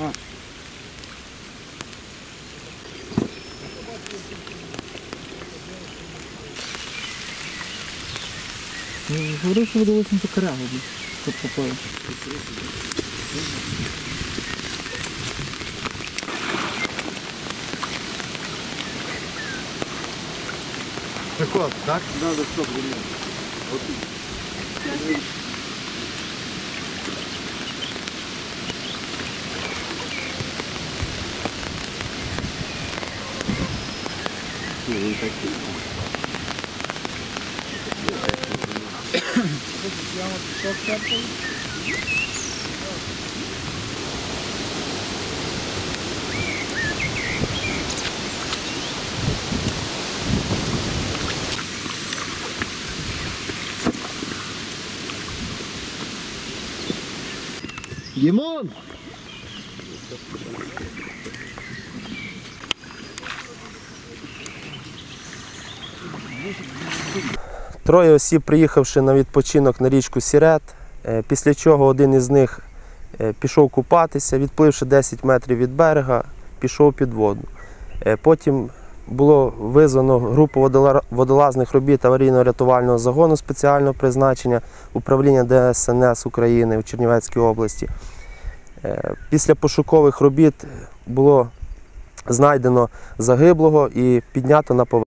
А. Говорив, що водолаз не покарав під попою. Так от, так? Надо, щоб, блін. От. Попали. Приход, так? Да, да, стоп, Дімон! Троє осіб, приїхавши на відпочинок на річку Сірет, е, після чого один із них е, пішов купатися, відпливши 10 метрів від берега, пішов під воду. Е, Потім було визвано групу водолазних робіт аварійно-рятувального загону спеціального призначення управління ДСНС України у Чернівецькій області. Після пошукових робіт було знайдено загиблого і піднято на поверхню.